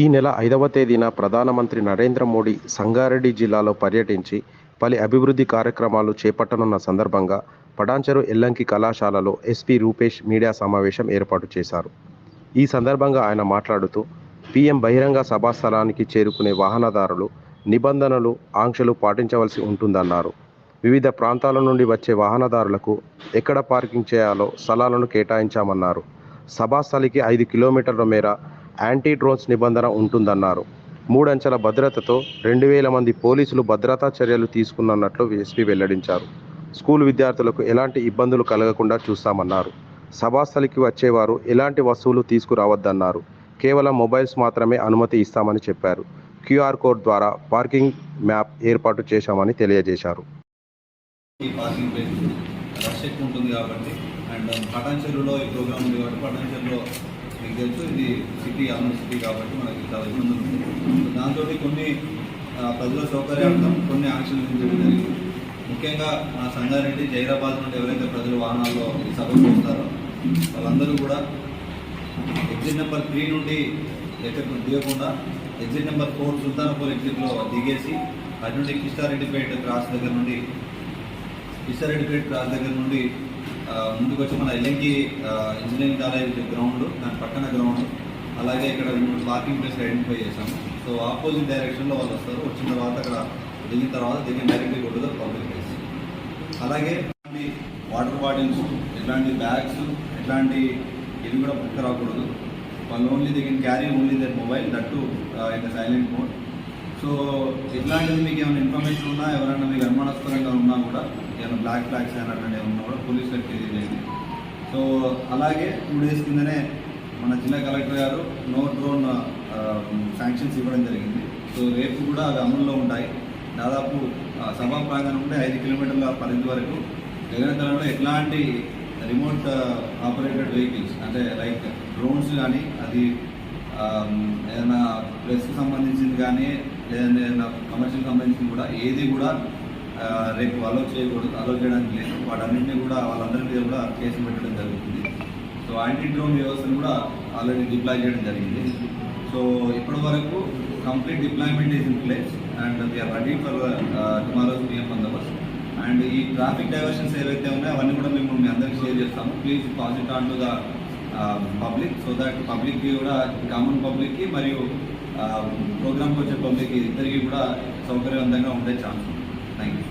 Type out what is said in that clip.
ఈ నెల ఐదవ తేదీన ప్రధానమంత్రి నరేంద్ర మోడీ సంగారెడ్డి జిల్లాలో పర్యటించి పలు అభివృద్ధి కార్యక్రమాలు చేపట్టనున్న సందర్భంగా పడాంచెరు ఎల్లంకి కళాశాలలో ఎస్పీ రూపేష్ మీడియా సమావేశం ఏర్పాటు చేశారు. ఈ సందర్భంగా ఆయన మాట్లాడుతూ పీఎం బహిరంగ సభా స్థలానికి చేరుకునే వాహనదారులు నిబంధనలు ఆంక్షలు పాటించవలసి ఉంటుందన్నారు. వివిధ ప్రాంతాల నుండి వచ్చే వాహనదారులకు ఎక్కడ పార్కింగ్ చేయాలో స్థలాలను కేటాయించామన్నారు. సభాస్థలికి ఐదు కిలోమీటర్ల మేర యాంటీ డ్రోన్స్ నిబంధన ఉంటుందన్నారు. మూడంచెల భద్రతతో రెండు వేల మంది పోలీసులు భద్రతా చర్యలు తీసుకున్నట్లు ఎస్పీ వెల్లడించారు. స్కూల్ విద్యార్థులకు ఎలాంటి ఇబ్బందులు కలగకుండా చూస్తామన్నారు. సభాస్థలికి వచ్చేవారు ఎలాంటి వస్తువులు తీసుకురావద్దన్నారు. కేవలం మొబైల్స్ మాత్రమే అనుమతి ఇస్తామని చెప్పారు. క్యూఆర్ కోడ్ ద్వారా పార్కింగ్ మ్యాప్ ఏర్పాటు చేశామని తెలియజేశారు. ఈ పార్కింగ్ రష్ ఎక్కువ ఉంటుంది కాబట్టి అండ్ పటాన్చెరులో ఈ ప్రోగ్రామ్ ఉంది కాబట్టి మీకు తెలుసు ఇది సిటీ ఆన్ సిటీ కాబట్టి మనకి చాలా ఇబ్బంది ఉంది దాంతో కొన్ని ప్రజల సౌకర్యార్థం కొన్ని ఆంక్షలు విధించడం జరిగింది. ముఖ్యంగా మా సంగారెడ్డి జైరాబాద్ నుండి ఎవరైతే ప్రజలు వాహనాల్లో ఈ సభకు వస్తారో వాళ్ళందరూ కూడా ఎగ్జిట్ నెంబర్ త్రీ నుండి ఎక్కడ దిగకుండా ఎగ్జిట్ నెంబర్ ఫోర్ సుల్తానపూర్ ఎగ్జిట్లో దిగేసి అటు నుండి కిష్టారెడ్డిపేట క్రాస్ దగ్గర నుండి కిష్టారెడ్డిపేట క్రాస్ దగ్గర నుండి ముందుకు వచ్చి మన ఎల్ఎంకి ఇంజనీరింగ్ కాలేజ్ గ్రౌండ్ దాని పక్కన గ్రౌండ్ అలాగే ఇక్కడ మూడు పార్కింగ్ ప్లేస్ ఐడెంటిఫై చేశాము. సో ఆపోజిట్ డైరెక్షన్లో వాళ్ళు వస్తారు. వచ్చిన తర్వాత అక్కడ దిగిన తర్వాత దిగిన డైరెక్ట్లీ కొట్టుగా పబ్లిక్ ప్లేస్ అలాగే వాటర్ బాటిల్స్ ఇట్లాంటి బ్యాగ్స్ ఇట్లాంటి ఇవి కూడా బుక్ రాకూడదు. వాళ్ళు ఓన్లీ దిగిన carry only that mobile that in silent mode so ఇట్లాంటిది మీకు ఏమైనా ఇన్ఫర్మేషన్ ఉన్నా ఎవరైనా మీకు అనుమానాస్పదంగా ఉన్నా కూడా ఏమైనా బ్లాక్ ఫ్లాగ్స్ అయినా అట్లాంటివి ఉన్నా కూడా పోలీసులకు తెలియజేయండి. సో అలాగే టూ డేస్ కిందనే మన జిల్లా కలెక్టర్ గారు నో డ్రోన్ శాంక్షన్స్ ఇవ్వడం జరిగింది. సో రేపు కూడా అవి అమల్లో ఉంటాయి. దాదాపు సభా ప్రాంగణం నుండి ఐదు కిలోమీటర్ల పరిధి వరకు జగనతలంలో ఎట్లాంటి రిమోట్ ఆపరేటెడ్ వెహికల్స్ అంటే లైక్ డ్రోన్స్ కానీ అది ఏదైనా ప్రెస్కి సంబంధించింది కానీ లేదంటే ఏదైనా కమర్షియల్ కంపెనీస్ని కూడా ఏది కూడా రేపు అలో చేయకూడదు అలో చేయడానికి లేదు. వాటన్నింటినీ కూడా వాళ్ళందరి మీద కూడా కేసు పెట్టడం జరుగుతుంది. సో యాంటీ డ్రోన్ వ్యవస్థను కూడా ఆల్రెడీ డిప్లాయ్ చేయడం జరిగింది. సో ఇప్పటి వరకు complete deployment is in place and we are ready for tomorrow's PM Bandobast and ఈ ట్రాఫిక్ డైవర్షన్స్ ఏవైతే ఉన్నాయో అవన్నీ కూడా మేము మీ అందరికీ షేర్ చేస్తాము. Please pass it on to the public so that పబ్లిక్కి కూడా కామన్ పబ్లిక్కి మరియు ప్రోగ్రామ్కి వచ్చే పబ్లిక్ ఇద్దరికి కూడా సౌకర్యవంతంగా ఉండే ఛాన్స్ థ్యాంక్ యూ